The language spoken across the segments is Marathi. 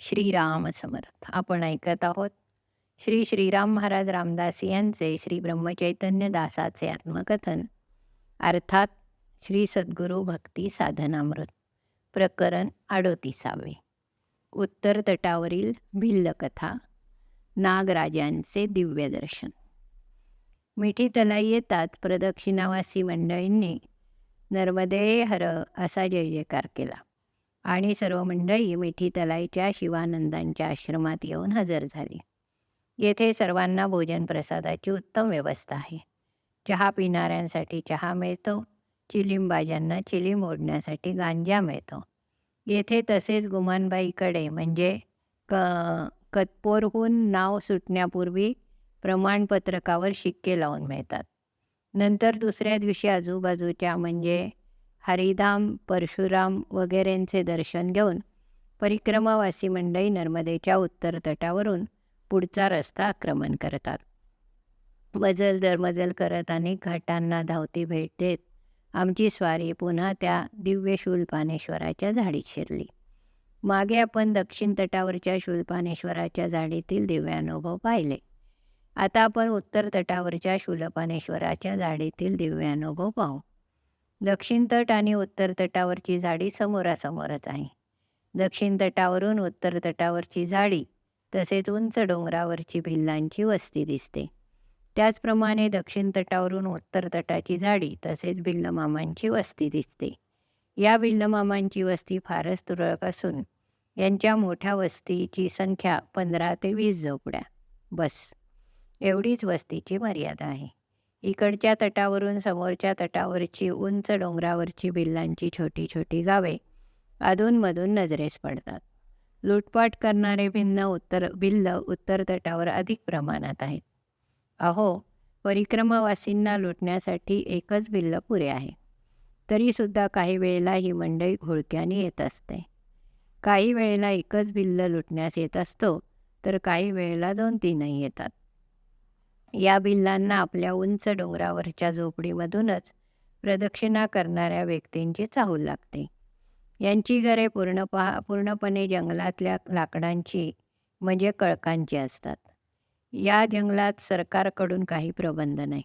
श्रीराम समर्थ. आपण ऐकत आहोत श्री श्रीराम महाराज रामदास यांचे श्री ब्रह्मचैतन्य दासाचे आत्मकथन. अर्थात श्री सद्गुरू भक्ती साधनामृत. प्रकरण अडोतीसावे. उत्तर तटावरील भिल्लकथा. नागराजांचे दिव्य दर्शन. मिठी तलाई येताच प्रदक्षिणावासी मंडळींनी नर्मदे हर असा जय जयकार केला. आणि सर्व मंडळी मिठी तलाईच्या शिवानंदांच्या आश्रमात येऊन हजर झाली. येथे सर्वांना भोजन प्रसादाची उत्तम व्यवस्था आहे. चहा पिणाऱ्यांसाठी चहा मिळतो चिलिंबाज्यांना चिलीम ओढण्यासाठी गांजा मिळतो. येथे तसेच गुमानबाईकडे म्हणजे क कतपोरहून नाव सुटण्यापूर्वी प्रमाणपत्रकावर शिक्के लावून मिळतात. नंतर दुसऱ्या दिवशी आजूबाजूच्या म्हणजे हरिधाम परशुराम वगैरेंचे दर्शन घेऊन परिक्रमावासी मंडळी नर्मदेच्या उत्तर तटावरून पुढचा रस्ता आक्रमण करतात. मजल दरमजल करत अनेक घाटांना धावती भेट देत आमची स्वारी पुन्हा त्या दिव्य शूलपानेश्वराच्या झाडीत शिरली. मागे आपण दक्षिण तटावरच्या शूलपानेश्वराच्या झाडीतील दिव्यानुभव पाहिले. आता आपण उत्तर तटावरच्या शूलपानेश्वराच्या झाडीतील दिव्यानुभव पाहू. दक्षिण तट आणि उत्तर तटावरची झाडी समोरासमोरच आहे. दक्षिण तटावरून उत्तर तटावरची झाडी तसेच उंच डोंगरावरची भिल्लांची वस्ती दिसते. त्याचप्रमाणे दक्षिण तटावरून उत्तर तटाची झाडी तसेच भिल्लमामांची वस्ती दिसते. या भिल्लमामांची वस्ती फारच तुरळक असून यांच्या मोठ्या वस्तीची संख्या पंधरा ते वीस झोपड्या बस. एवढीच वस्तीची मर्यादा आहे. इकडच्या तटावरून समोरच्या तटावरची उंच डोंगरावरची बिल्लांची छोटी छोटी गावे अधूनमधून नजरेस पडतात. लुटपाट करणारे भिन्न उत्तर बिल्ल उत्तर तटावर अधिक प्रमाणात आहेत. अहो परिक्रमवासींना लुटण्यासाठी एकच बिल्ल पुरे आहे. तरीसुद्धा काही वेळेला ही मंडई घोळक्याने येत असते. काही वेळेला एकच बिल्ल लुटण्यास येत असतो तर काही वेळेला दोन तीनही येतात. या बिल्लांना आपल्या उंच डोंगरावरच्या झोपडीमधूनच प्रदक्षिणा करणाऱ्या व्यक्तींची चाहूल लागते. यांची घरे पूर्ण पा पूर्णपणे जंगलातल्या लाकडांची म्हणजे कळकांची असतात. या जंगलात सरकारकडून काही प्रबंध नाही.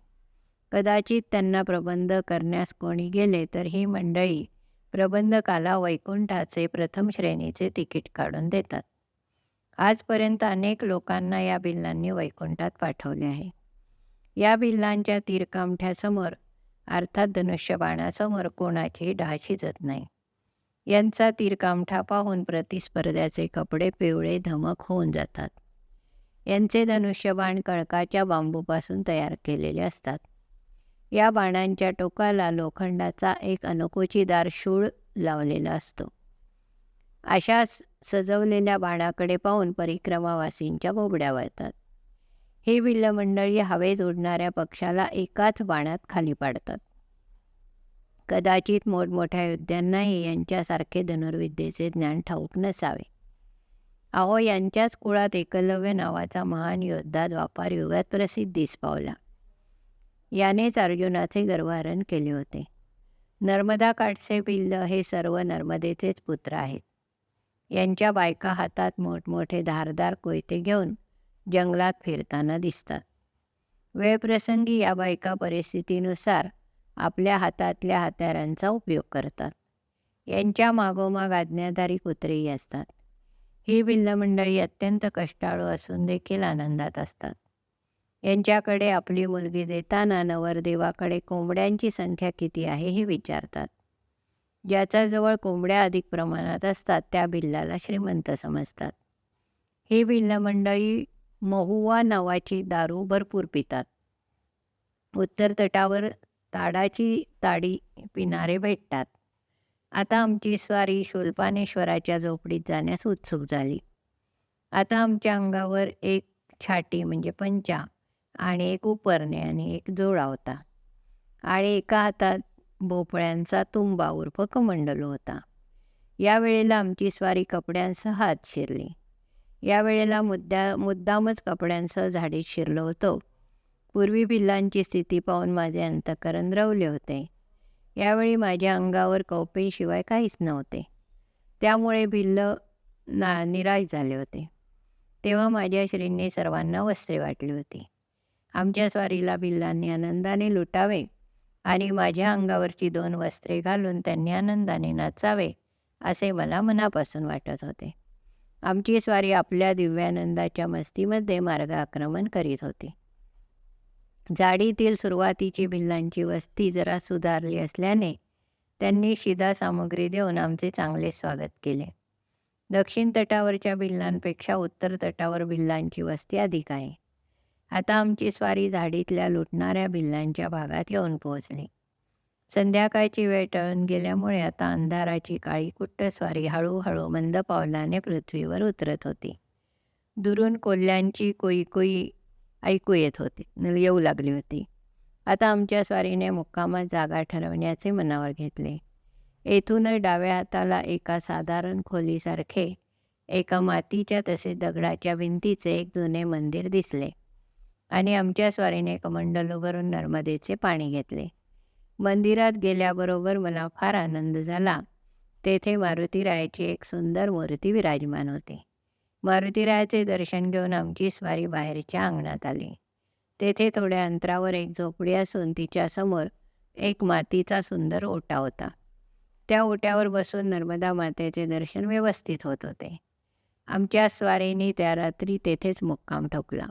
कदाचित त्यांना प्रबंध करण्यास कोणी गेले तर ही मंडळी प्रबंधकाला वैकुंठाचे प्रथम श्रेणीचे तिकीट काढून देतात. आजपर्यंत अनेक लोकांना या बिल्लांनी वैकुंठात पाठवले आहे. या बिल्लांच्या तीरकामठ्यासमोर अर्थात धनुष्यबाणासमोर कोणाची डाळ शिजत नाही. यांचा तीरकामठा पाहून प्रतिस्पर्ध्याचे कपडे पिवळे धमक होऊन जातात. यांचे धनुष्यबाण कळकाच्या बांबूपासून तयार केलेले असतात. या बाणांच्या टोकाला लोखंडाचा एक अनकोचीदार शूळ लावलेला असतो. अशाच सजवलेल्या बाणाकडे पाहून परिक्रमावासींच्या बोबड्या वळतात. हे बिल्ल मंडळी हवेत उडणाऱ्या पक्षाला एकाच बाणात खाली पाडतात. कदाचित मोठमोठ्या योद्ध्यांनाही यांच्यासारखे धनुर्विद्येचे ज्ञान ठाऊक नसावे. अहो यांच्याच कुळात एकलव्य नावाचा महान योद्धा द्वापार युगात प्रसिद्धीस पावला. यानेच अर्जुनाचे गर्वहरण केले होते. नर्मदा काठचे पिल्ल हे सर्व नर्मदेचेच पुत्र आहेत. यांच्या बायका हातात मोठमोठे धारदार कोयते घेऊन जंगलात फिरताना दिसतात. वेळप्रसंगी या बायका परिस्थितीनुसार आपल्या हातातल्या हत्यारांचा उपयोग करतात. यांच्या मागोमाग आज्ञाधारी कुत्रेही असतात. ही बिल्लमंडळी अत्यंत कष्टाळू असून देखील आनंदात असतात. यांच्याकडे आपली मुलगी देताना नवरदेवाकडे कोंबड्यांची संख्या किती आहे हे विचारतात. ज्याच्याजवळ कोंबड्या अधिक प्रमाणात असतात त्या बिल्लाला श्रीमंत समजतात. हे बिल्ल मंडळी महुवा नावाची दारू भरपूर पितात. उत्तर तटावर ताडाची ताडी पिणारे भेटतात. आता आमची स्वारी शूलपानेश्वराच्या झोपडीत जाण्यास उत्सुक झाली. आता आमच्या अंगावर एक छाटी म्हणजे पंचा आणि एक उपरणे आणि एक जोडा होता. आणि एका हातात भोपळ्यांचा तुंबा उर्फ कमंडलू होता. यावेळेला आमची स्वारी कपड्यांसह हात शिरली. यावेळेला मुद्द्या मुद्दामच कपड्यांसह झाडीत शिरलो होतो. पूर्वी भिल्लांची स्थिती पाहून माझे अंतकरण रवले होते. यावेळी माझ्या अंगावर कौपेंशिवाय काहीच नव्हते. त्यामुळे भिल्ल ना निराश झाले होते. तेव्हा माझ्या श्रींनी सर्वांना वस्त्रे वाटली होती. आमच्या स्वारीला भिल्लांनी आनंदाने लुटावे आणि माझ्या अंगावरची दोन वस्त्रे घालून त्यांनी आनंदाने नाचावे असे मला मनापासून वाटत होते. आमची स्वारी आपल्या दिव्यानंदाच्या मस्तीमध्ये मार्गाक्रमण करीत होती. जाडीतील सुरुवातीची भिल्लांची वस्ती जरा सुधारली असल्याने त्यांनी शिदा सामग्री देऊन आमचे चांगले स्वागत केले. दक्षिण तटावरच्या भिल्लांपेक्षा उत्तर तटावर भिल्लांची वस्ती अधिक आहे. आता आमची स्वारी झाडीतल्या लुटणाऱ्या बिल्लांच्या भागात येऊन पोहोचली. संध्याकाळची वेळ टळून गेल्यामुळे आता अंधाराची काळी कुट्ट स्वारी हळूहळू मंद पावलाने पृथ्वीवर उतरत होती. दुरून कोल्ह्यांची कोई कोई ऐकू येत होती. येऊ लागली होती. आता आमच्या स्वारीने मुक्कामात जागा ठरवण्याचे मनावर घेतले. येथूनच डाव्या हाताला एका साधारण खोलीसारखे एका मातीच्या तसे दगडाच्या भिंतीचे एक जुने मंदिर दिसले. आणि आमच्या स्वारीने कमंडल उभारून नर्मदेचे पाणी घेतले. मंदिरात गेल्याबरोबर मला फार आनंद झाला. तेथे मारुतीरायाची एक सुंदर मूर्ती विराजमान होती. मारुतीरायाचे दर्शन घेऊन आमची स्वारी बाहेरच्या अंगणात आली. तेथे थोड्या अंतरावर एक झोपडी असून तिच्यासमोर एक मातीचा सुंदर ओटा होता. त्या ओट्यावर बसून नर्मदा मातेचे दर्शन व्यवस्थित होत होते. आमच्या स्वारीने त्या रात्री तेथेच मुक्काम ठोकला.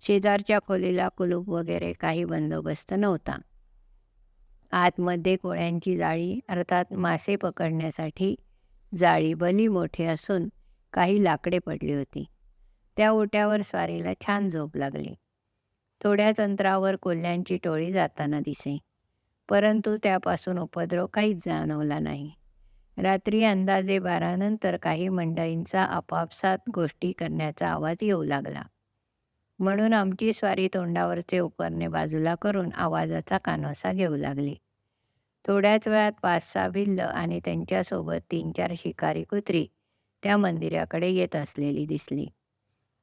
शेजारच्या खोलीला कुलूप वगैरे काही बंदोबस्त नव्हता. आतमध्ये कोळ्यांची जाळी अर्थात मासे पकडण्यासाठी जाळी भली मोठी असून काही लाकडे पडली होती. त्या ओट्यावर स्वारीला छान झोप लागली. थोड्याच अंतरावर कोल्ह्यांची टोळी जाताना दिसे. परंतु त्यापासून उपद्रव काहीच जाणवला नाही. रात्री अंदाजे बारानंतर काही मंडळींचा आपापसात गोष्टी करण्याचा आवाज येऊ लागला. म्हणून आमची स्वारी तोंडावरचे उपरणे बाजूला करून आवाजाचा कानोसा घेऊ लागली. थोड्याच वेळात पाच सहा भिल्ल आणि त्यांच्यासोबत तीन चार शिकारी कुत्री त्या मंदिराकडे येत असलेली दिसली.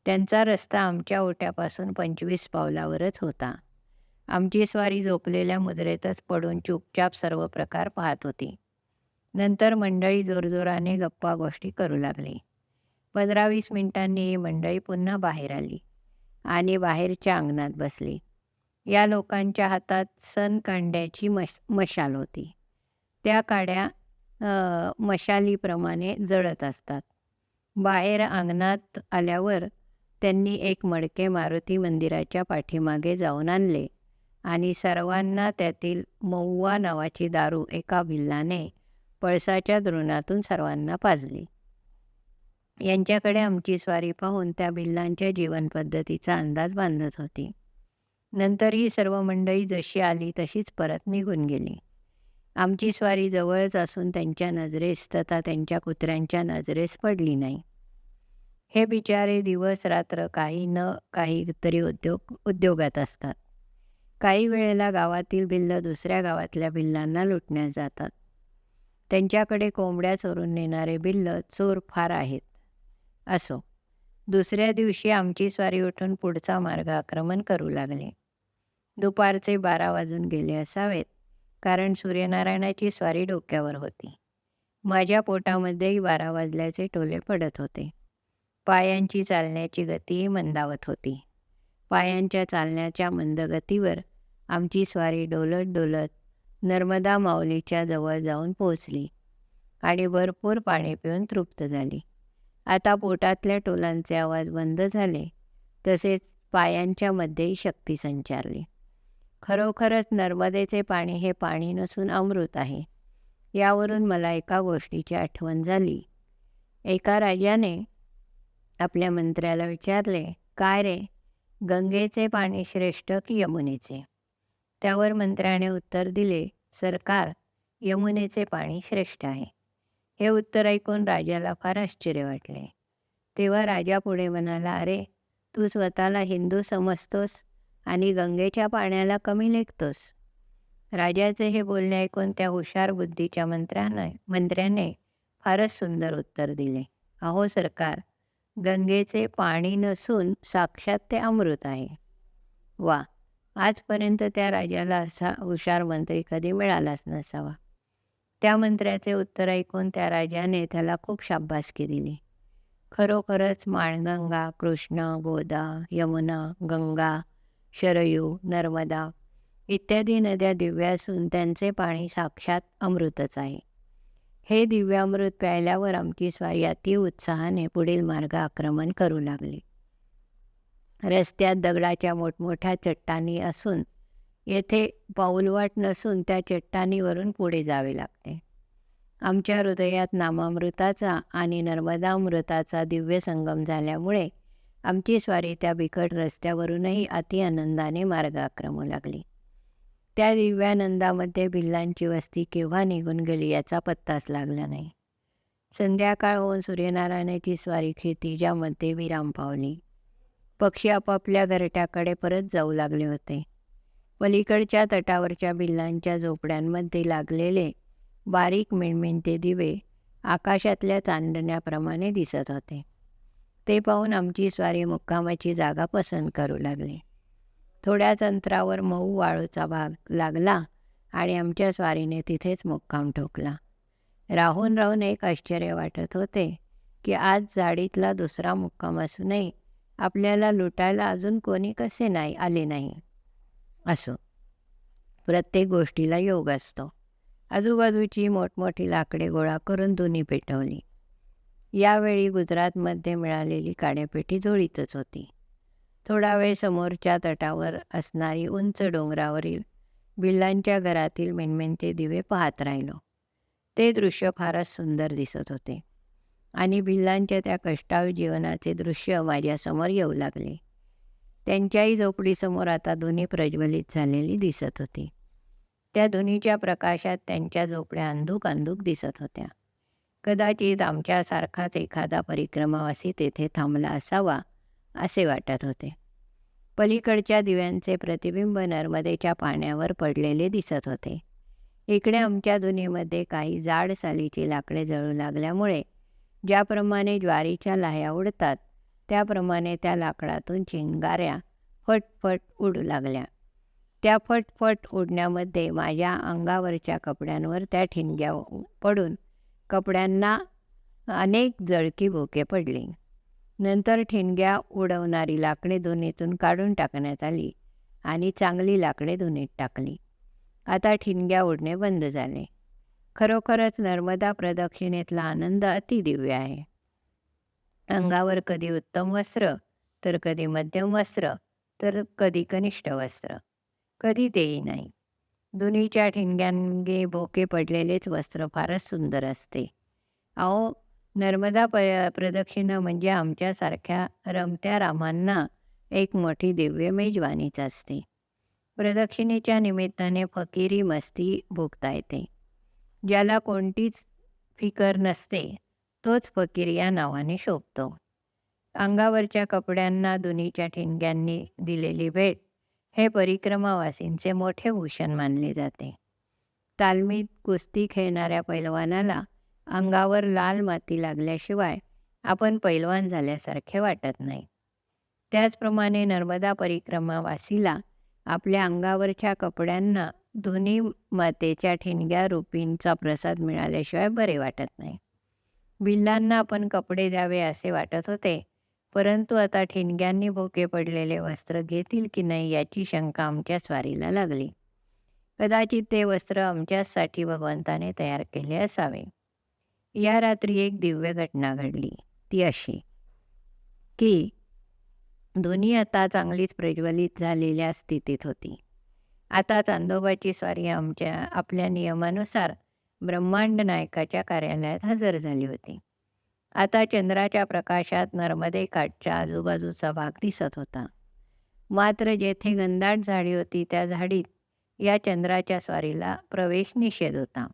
त्यांचा रस्ता आमच्या ओट्यापासून पंचवीस पावलावरच होता. आमची स्वारी झोपलेल्या मुद्रेतच पडून चुपचाप सर्व प्रकार पाहत होती. नंतर मंडळी जोरजोराने गप्पा गोष्टी करू लागली. पंधरा वीस मिनिटांनी ही मंडळी पुन्हा बाहेर आली. आणि बाहेरच्या अंगणात बसली. या लोकांच्या हातात सण कांड्याची मश मशाल होती. त्या काड्या मशालीप्रमाणे जळत असतात. बाहेर अंगणात आल्यावर त्यांनी एक मडके मारुती मंदिराच्या पाठीमागे जाऊन आणले आणि सर्वांना त्यातील मऊवा नावाची दारू एका भिल्लाने पळसाच्या द्रोणातून सर्वांना पाजली. यांच्याकडे आमची स्वारी पाहून त्या भिल्लांच्या जीवनपद्धतीचा अंदाज बांधत होती. नंतर ही सर्व मंडळी जशी आली तशीच परत निघून गेली. आमची स्वारी जवळच असून त्यांच्या नजरेस तथा त्यांच्या कुत्र्यांच्या नजरेस पडली नाही. हे बिचारे दिवस रात्र काही न काहीतरी उद्योग उद्योगात असतात. काही वेळेला गावातील भिल्ल दुसऱ्या गावातल्या भिल्लांना लुटण्यात जातात. त्यांच्याकडे कोंबड्या चोरून नेणारे भिल्ल चोर फार आहेत. असो. दुसऱ्या दिवशी आमची स्वारी उठून पुढचा मार्ग आक्रमण करू लागले. दुपारचे बारा वाजून गेले असावेत कारण सूर्यनारायणाची स्वारी डोक्यावर होती. माझ्या पोटामध्येही बारा वाजल्याचे टोले पडत होते. पायांची चालण्याची गतीही मंदावत होती. पायांच्या चालण्याच्या मंदगतीवर आमची स्वारी डोलत डोलत नर्मदा माऊलीच्या जवळ जाऊन पोचली आणि भरपूर पाणी पिऊन तृप्त झाली. आता पोटातल्या टोलांचे आवाज बंद झाले. तसेच पायांच्या मध्येही शक्ती संचारली. खरोखरच नर्मदेचे पाणी हे पाणी नसून अमृत आहे. यावरून मला एका गोष्टीची आठवण झाली. एका राजाने आपल्या मंत्र्याला विचारले काय रे? गंगेचे पाणी श्रेष्ठ की यमुनेचे? त्यावर मंत्र्याने उत्तर दिले सरकार यमुनेचे पाणी श्रेष्ठ आहे. हे उत्तर ऐकून राजाला फार आश्चर्य वाटले. तेव्हा राजा पुढे म्हणाला अरे तू स्वतःला हिंदू समजतोस आणि गंगेच्या पाण्याला कमी लेखतोस. राजाचे हे बोलणे ऐकून त्या हुशार बुद्धीच्या मंत्र्याने मंत्र्याने फारच सुंदर उत्तर दिले. अहो सरकार गंगेचे पाणी नसून साक्षात ते अमृत आहे. वा आजपर्यंत त्या राजाला असा हुशार मंत्री कधी मिळालाच नसावा. त्या मंत्र्याचे उत्तर ऐकून त्या राजाने त्याला खूप शाब्बासकी दिली. खरोखरच माणगंगा कृष्णा गोदा यमुना गंगा शरयू नर्मदा इत्यादी नद्या दिव्या असून त्यांचे पाणी साक्षात अमृतच आहे. हे दिव्यामृत प्यायल्यावर आमची स्वारी अति उत्साहाने पुढील मार्ग आक्रमण करू लागली. रस्त्यात दगडाच्या मोठमोठ्या चट्टानी असून येथे पाऊलवाट नसून त्या चट्टानीवरून पुढे जावे लागते. आमच्या हृदयात नामामृताचा आणि नर्मदामृताचा दिव्य संगम झाल्यामुळे आमची स्वारी त्या बिकट रस्त्यावरूनही अति आनंदाने मार्ग आक्रमू लागली. त्या दिव्यानंदामध्ये भिल्लांची वस्ती केव्हा निघून गेली याचा पत्ताच लागला नाही. संध्याकाळ होऊन सूर्यनारायणाची स्वारी ज्यामध्ये विराम पावली. पक्षी आपापल्या घरट्याकडे परत जाऊ लागले होते. पलीकडच्या तटावरच्या बिल्लांच्या झोपड्यांमध्ये लागलेले बारीक मिणमिणते दिवे आकाशातल्या चांदण्याप्रमाणे दिसत होते. ते पाहून आमची स्वारी मुक्कामाची जागा पसंत करू लागली. थोड्याच अंतरावर मऊ वाळूचा भाग लागला आणि आमच्या स्वारीने तिथेच मुक्काम ठोकला. राहून राहून एक आश्चर्य वाटत होते की आज जाडीतला दुसरा मुक्काम असूनही आपल्याला लुटायला अजून कोणी कसे नाही आले नाही. असो. प्रत्येक गोष्टीला योग असतो. आजूबाजूची मोठमोठी लाकडे गोळा करून दोन्ही पेटवली. यावेळी गुजरातमध्ये मिळालेली काड्यापेटी जोडीतच होती. थोडा वेळ समोरच्या तटावर असणारी उंच डोंगरावरील बिल्लांच्या घरातील मेणमेणते दिवे पाहत राहिलो. ते दृश्य फारच सुंदर दिसत होते आणि बिल्लांच्या त्या कष्टाळू जीवनाचे दृश्य माझ्यासमोर येऊ लागले. त्यांच्याही झोपडीसमोर आता दोन्ही प्रज्वलित झालेली दिसत होती. त्या दोन्हीच्या प्रकाशात त्यांच्या झोपड्या अंधूक अंधूक दिसत होत्या. कदाचित आमच्यासारखाच एखादा परिक्रमावासी तेथे थांबला असावा असे वाटत होते. पलीकडच्या दिव्यांचे प्रतिबिंब नर्मदेच्या पाण्यावर पडलेले दिसत होते. इकडे आमच्या दुनीमध्ये काही जाड सालीची लाकडे जळू लागल्यामुळे ज्याप्रमाणे ज्वारीच्या लाह्या उडतात त्याप्रमाणे त्या लाकडातून चिंगाऱ्या फटफट उडू लागल्या. त्या फटफट उडण्यामध्ये माझ्या अंगावरच्या कपड्यांवर त्या ठिणग्या पडून कपड्यांना अनेक जळकी भोके पडली. नंतर ठिणग्या उडवणारी लाकडे दोन्हीतून काढून टाकण्यात आली आणि चांगली लाकडे दोन्हीत टाकली. आता ठिणग्या उडणे बंद झाले. खरोखरच नर्मदा प्रदक्षिणेतला आनंद अतिदिव्य आहे. हो. अंगावर कधी उत्तम वस्त्र तर कधी मध्यम वस्त्र तर कधी कनिष्ठ वस्त्र. कधी तेही नाही. दोन्हीच्या ठिणग्यांगे भोके पडलेलेच वस्त्र फारच सुंदर असते. अहो नर्मदा प प्रदक्षिणा म्हणजे आमच्यासारख्या रमत्या रामांना एक मोठी दिव्य मेजवानीच असते. प्रदक्षिणेच्या निमित्ताने फकीरी मस्ती भोगता येते. ज्याला कोणतीच फिकर नसते तोच फकीर या नावाने शोभतो. अंगावरच्या कपड्यांना दोन्हीच्या ठिणग्यांनी दिलेली भेट हे परिक्रमावासींचे मोठे भूषण मानले जाते. तालमीत कुस्ती खेळणाऱ्या पैलवानाला अंगावर लाल माती लागल्याशिवाय आपण पैलवान झाल्यासारखे वाटत नाही. त्याचप्रमाणे नर्मदा परिक्रमावासीला आपल्या अंगावरच्या कपड्यांना धुनी मातेच्या ठिणग्या रुपींचा प्रसाद मिळाल्याशिवाय बरे वाटत नाही. भिल्लांना आपण कपडे द्यावे असे वाटत होते. परंतु आता ठिणग्यांनी भोके पडलेले वस्त्र घेतील की नाही याची शंका आमच्या स्वारीला लागली. कदाचित ते वस्त्र आमच्यासाठी भगवंताने तयार केले असावे. या रात्री एक दिव्य घटना घडली. ती अशी की दोन्ही आता चांगलीच प्रज्वलित झालेल्या स्थितीत होती. आता चांदोबाची स्वारी आमच्या आपल्या नियमानुसार ब्रह्मांड नायकाच्या कार्यालयात हजर झाली होती. आता चंद्राच्या प्रकाशात नर्मदे काठच्या आजूबाजूचा भाग दिसत होता. मात्र जेथे गंधाट झाडी होती त्या झाडीत या चंद्राच्या स्वारीला प्रवेश निषेध होता.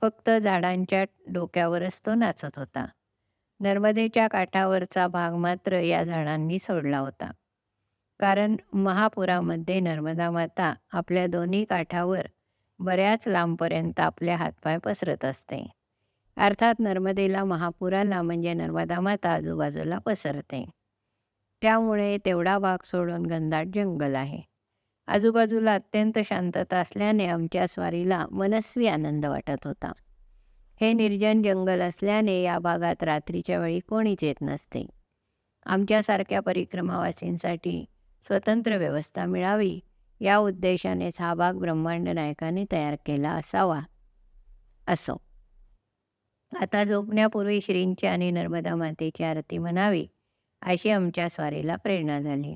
फक्त झाडांच्या डोक्यावरच तो नाचत होता. नर्मदेच्या काठावरचा भाग मात्र या झाडांनी सोडला होता. कारण महापुरामध्ये नर्मदा माता आपल्या दोन्ही काठावर बऱ्याच लांबपर्यंत आपले हातपाय पसरत असते. अर्थात नर्मदेला महापुराला म्हणजे नर्मदा माता आजूबाजूला पसरते. त्यामुळे तेवढा भाग सोडून घनदाट जंगल आहे. आजूबाजूला अत्यंत शांतता असल्याने आमच्या स्वारीला मनस्वी आनंद वाटत होता. हे निर्जन जंगल असल्याने या भागात रात्रीच्या वेळी कोणीच येत नसते. आमच्यासारख्या परिक्रमावासींसाठी स्वतंत्र व्यवस्था मिळावी या उद्देशानेच हा भाग ब्रह्मांड नायकाने तयार केला असावा. असो. आता झोपण्यापूर्वी श्रींची आणि नर्मदा मातेची आरती म्हणावी अशी आमच्या स्वारीला प्रेरणा झाली.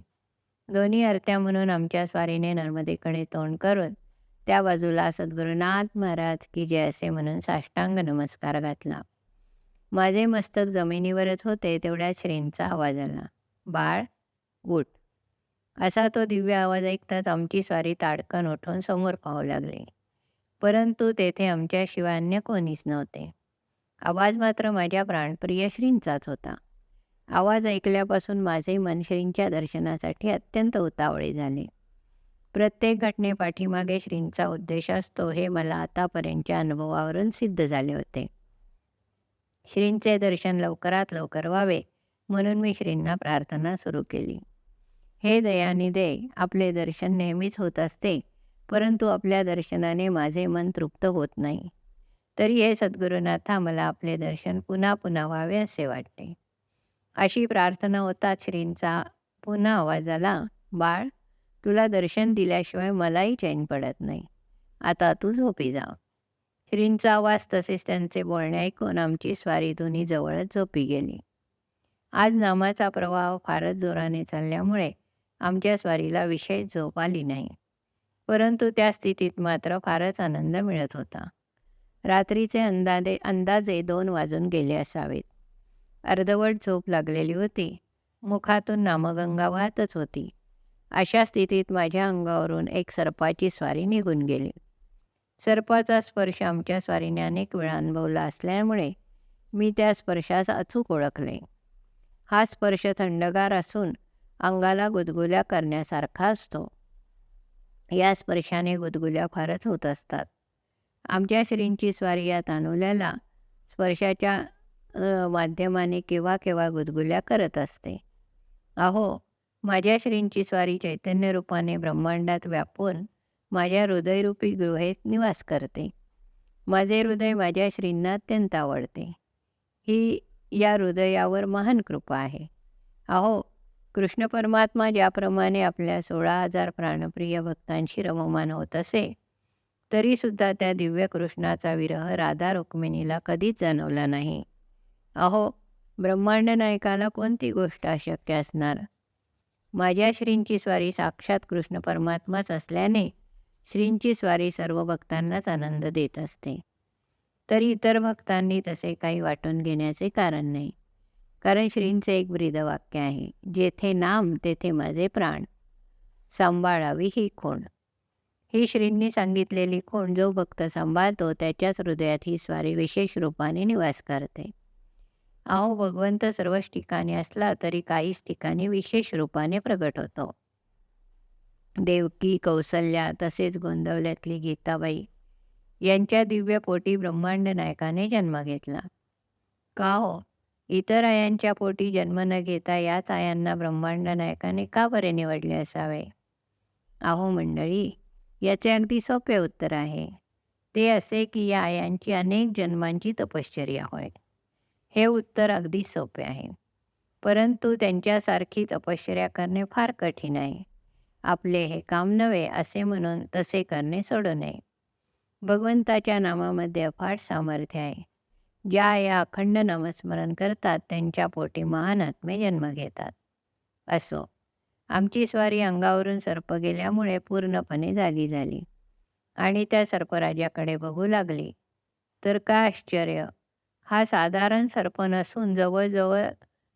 दोन्ही आरत्या म्हणून आमच्या स्वारीने नर्मदेकडे तोंड करून त्या बाजूला सद्गुरुनाथ महाराज की जय असे म्हणून साष्टांग नमस्कार घातला. माझे मस्तक जमिनीवरच होते तेवढ्या श्रींचा आवाज आला. बाळ गुट असा तो दिव्य आवाज ऐकताच आमची स्वारी ताडकन उठून समोर पाहू लागली. परंतु तेथे आमच्याशिवाय अन्य कोणीच नव्हते. आवाज मात्र माझ्या प्राणप्रिय श्रींचाच होता. आवाज ऐकल्यापासून माझे मन श्रींच्या दर्शनासाठी अत्यंत उतावळे झाले. प्रत्येक घटनेपाठीमागे श्रींचा उद्देश असतो हे मला आतापर्यंतच्या अनुभवावरून सिद्ध झाले होते. श्रींचे दर्शन लवकरात लवकर व्हावे म्हणून मी श्रींना प्रार्थना सुरू केली. हे दयानिदे आपले दर्शन नेहमीच होत असते परंतु आपल्या दर्शनाने माझे मन तृप्त होत नाही. तरी हे सद्गुरुनाथा मला आपले दर्शन पुन्हा पुन्हा व्हावे असे वाटते. अशी प्रार्थना होताच श्रींचा. पुन्हा आवाज आला बाळ तुला दर्शन दिल्याशिवाय मलाही चैन पडत नाही. आता तू झोपी जा. श्रींचा आवाज तसेच त्यांचे बोलणे ऐकून आमची स्वारी दोन्ही जवळच झोपी गेली. आज नामाचा प्रवाह फारच जोराने चालल्यामुळे आमच्या स्वारीला विशेष झोप आली नाही. परंतु त्या स्थितीत मात्र फारच आनंद मिळत होता. रात्रीचे अंदाजे अंदाजे दोन वाजून गेले असावेत. अर्धवट झोप लागलेली होती. मुखातून नामगंगा वाहतच होती. अशा स्थितीत माझ्या अंगावरून एक सर्पाची स्वारी निघून गेली. सर्पाचा स्पर्श आमच्या स्वारीने अनेक वेळा अनुभवला असल्यामुळे मी त्या स्पर्शास अचूक ओळखले. हा स्पर्श थंडगार असून अंगाला गुदगुल्या करण्यासारखा असतो. या स्पर्शाने गुदगुल्या फारच होत असतात. आमच्या श्रींची स्वारी या तानुल्याला स्पर्शाच्या माध्यमाने केव्हा केव्हा गुदगुल्या करत असते. अहो माझ्या श्रींची स्वारी चैतन्य रूपाने ब्रह्मांडात व्यापून माझ्या हृदयरूपी गृहेत निवास करते. माझे हृदय माझ्या श्रींना अत्यंत आवडते. ही या हृदयावर महान कृपा आहे. अहो कृष्ण परमात्मा ज्याप्रमाणे आपल्या सोळा हजार प्राणप्रिय भक्तांशी रममान होत असे तरीसुद्धा त्या दिव्य कृष्णाचा विरह राधा रुक्मिणीला कधीच जाणवला नाही. अहो ब्रह्मांड नायकाला कोणती गोष्ट अशक्य असणार? माझ्या श्रींची स्वारी साक्षात कृष्ण परमात्माच असल्याने श्रींची स्वारी सर्व भक्तांनाच आनंद देत असते. तरी इतर भक्तांनी तसे काही वाटून घेण्याचे कारण नाही. कारण श्रींचे एक वाक्य आहे जेथे नाम तेथे माझे प्राण. सांभाळावी ही खूण. ही श्रींनी सांगितलेली खूण जो भक्त सांभाळतो त्याच्याच हृदयात ही स्वारी विशेष रूपाने निवास करते. अहो भगवंत सर्वच ठिकाणी असला तरी काहीच ठिकाणी विशेष रूपाने प्रगट होतो. देवकी कौसल्या तसेच गोंदवल्यातली गीताबाई. यांच्या दिव्य पोटी ब्रह्मांड नायकाने जन्म घेतला. का हो? इतर आयांच्या पोटी जन्म न घेता याच आयांना ब्रह्मांड नायकाने का बरे निवडले असावे? अहो मंडळी याचे अगदी सोपे उत्तर आहे. ते असे की या आयांची अनेक जन्मांची तपश्चर्या होय. हे उत्तर अगदी सोपे आहे. परंतु त्यांच्यासारखी तपश्चर्या करणे फार कठीण आहे. आपले हे काम नव्हे असे म्हणून तसे करणे सोडू नये. भगवंताच्या नामामध्ये अफाट सामर्थ्य आहे. ज्या या अखंड नामस्मरण करतात त्यांच्या पोटी महान आत्मे जन्म घेतात. असो आमची स्वारी अंगावरून सर्प गेल्यामुळे पूर्णपणे जागी झाली आणि त्या सर्पराजाकडे बघू लागली. तर काय आश्चर्य! हा साधारण सर्प नसून जवळजवळ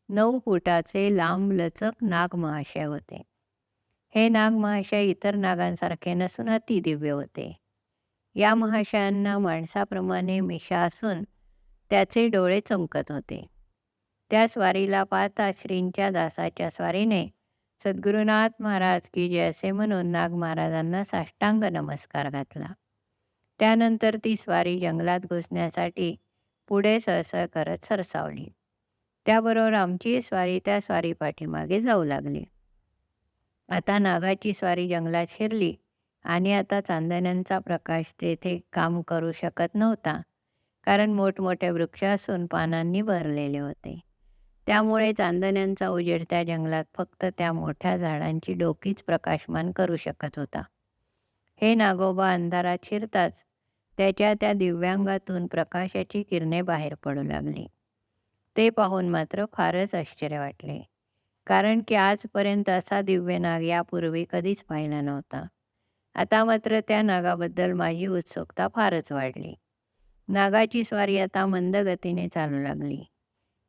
नऊ फुटाचे लांब लचक नाग महाशय होते. हे नाग महाशय इतर नागांसारखे नसून अतिदिव्य होते. या महाशयांना माणसाप्रमाणे मिशा असून त्याचे डोळे चमकत होते. त्या स्वारीला पाहता श्रींच्या दासाच्या स्वारीने सद्गुरुनाथ महाराज की जय असे म्हणून नाग महाराजांना साष्टांग नमस्कार घातला. त्यानंतर ती स्वारी जंगलात घुसण्यासाठी पुढे सळसळ करत सरसावली. त्याबरोबर आमची स्वारी त्या स्वारी पाठीमागे जाऊ लागली. आता नागाची स्वारी जंगलात शिरली आणि आता चांदण्यांचा प्रकाश तेथे काम करू शकत नव्हता. कारण मोठमोठे वृक्ष असून पानांनी भरलेले होते. त्यामुळे चांदण्यांचा उजेड त्या जंगलात फक्त त्या मोठ्या झाडांची डोकीच प्रकाशमान करू शकत होता. हे नागोबा अंधारात शिरताच त्याच्या त्या दिव्यांगातून प्रकाशाची किरणे बाहेर पडू लागली. ते पाहून मात्र फारच आश्चर्य वाटले कारण की आजपर्यंत असा दिव्य नाग यापूर्वी कधीच पाहिला नव्हता. आता मात्र त्या नागाबद्दल माझी उत्सुकता फारच वाढली. नागाची स्वारी आता मंद गतीने चालू लागली.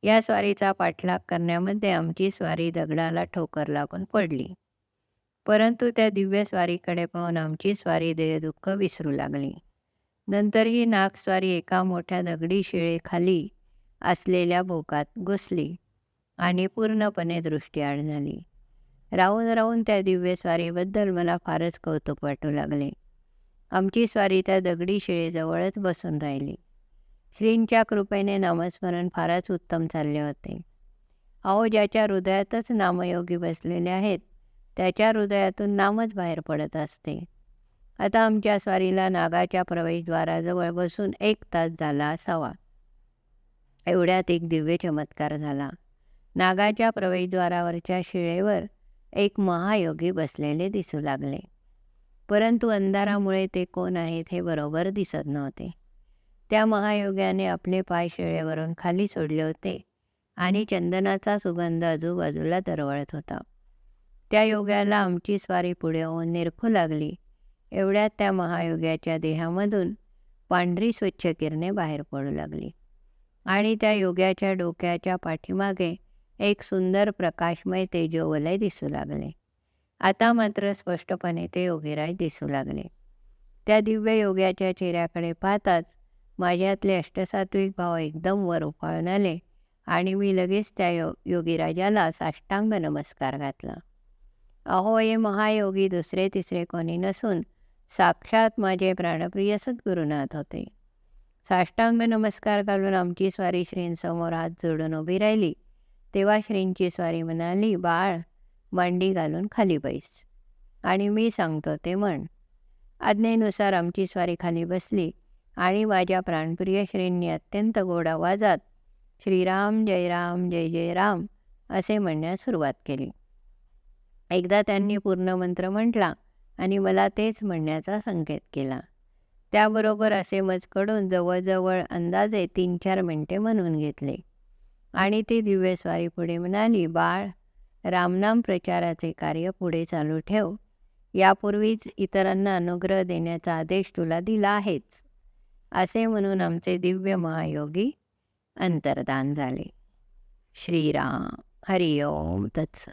या स्वारीचा पाठलाग करण्यामध्ये आमची स्वारी दगडाला ठोकर लागून पडली. परंतु त्या दिव्य स्वारीकडे पाहून आमची स्वारी देहदुःख विसरू लागली. नंतर ही नागस्वारी एका मोठ्या दगडी शिळेखाली असलेल्या भोकात घुसली आणि पूर्णपणे दृष्टीआड झाली. राहून राहून त्या दिव्य स्वारीबद्दल मला फारच कौतुक वाटू लागले. आमची स्वारी त्या दगडी शिळेजवळच बसून राहिली. श्रींच्या कृपेने नामस्मरण फारच उत्तम चालले होते. अहो ज्याच्या हृदयातच नामयोगी बसलेले आहेत त्याच्या हृदयातून नामच बाहेर पडत असते. आता आमच्या स्वारीला नागाच्या प्रवेशद्वाराजवळ बसून एक तास झाला असावा. एवढ्यात एक दिव्य चमत्कार झाला. नागाच्या प्रवेशद्वारावरच्या शिळेवर एक महायोगी बसलेले दिसू लागले. परंतु अंधारामुळे ते कोण आहेत हे बरोबर दिसत नव्हते. त्या महायोग्याने आपले पाय शिळेवरून खाली सोडले होते आणि चंदनाचा सुगंध आजूबाजूला दरवळत होता. त्या योग्याला आमची स्वारी पुढे होऊन निरखू लागली. एवढ्यात त्या महायोग्याच्या देहामधून पांढरी स्वच्छ किरणे बाहेर पडू लागली आणि त्या योग्याच्या डोक्याच्या पाठीमागे एक सुंदर प्रकाशमय तेजोवलय दिसू लागले. आता मात्र स्पष्टपणे ते योगीराज दिसू लागले. त्या दिव्य योग्याच्या चेहऱ्याकडे पाहताच माझ्यातले अष्टसात्विक भाव एकदम वर उफाळून आले आणि मी लगेच त्या यो योगीराजाला साष्टांग नमस्कार घातला. अहो हे महायोगी दुसरे तिसरे कोणी नसून साक्षात माझे प्राणप्रिय सद्गुरुनाथ होते. साष्टांग नमस्कार घालून आमची स्वारी श्रींसमोर हात जोडून उभी राहिली. तेव्हा श्रींची स्वारी म्हणाली बाळ मांडी घालून खाली बैस. आणि मी सांगतो ते म्हण. आज्ञेनुसार आमची स्वारी खाली बसली आणि माझ्या प्राणप्रिय श्रींनी अत्यंत गोड आवाजात श्रीराम जय राम जय जय राम असे म्हणण्यास सुरुवात केली. एकदा त्यांनी पूर्ण मंत्र म्हटला आणि मला तेच म्हणण्याचा संकेत केला. त्याबरोबर असे मजकडून जवळजवळ अंदाजे तीन चार मिनटे म्हणून घेतले. आणि ती दिव्यस्वारी पुढे म्हणाली बाळ रामनाम प्रचाराचे कार्य पुढे चालू ठेव. यापूर्वीच इतरांना अनुग्रह देण्याचा आदेश तुला दिला आहेच असे म्हणून आमचे दिव्य महायोगी अंतर्दान झाले. श्रीराम. हरिओम तत्स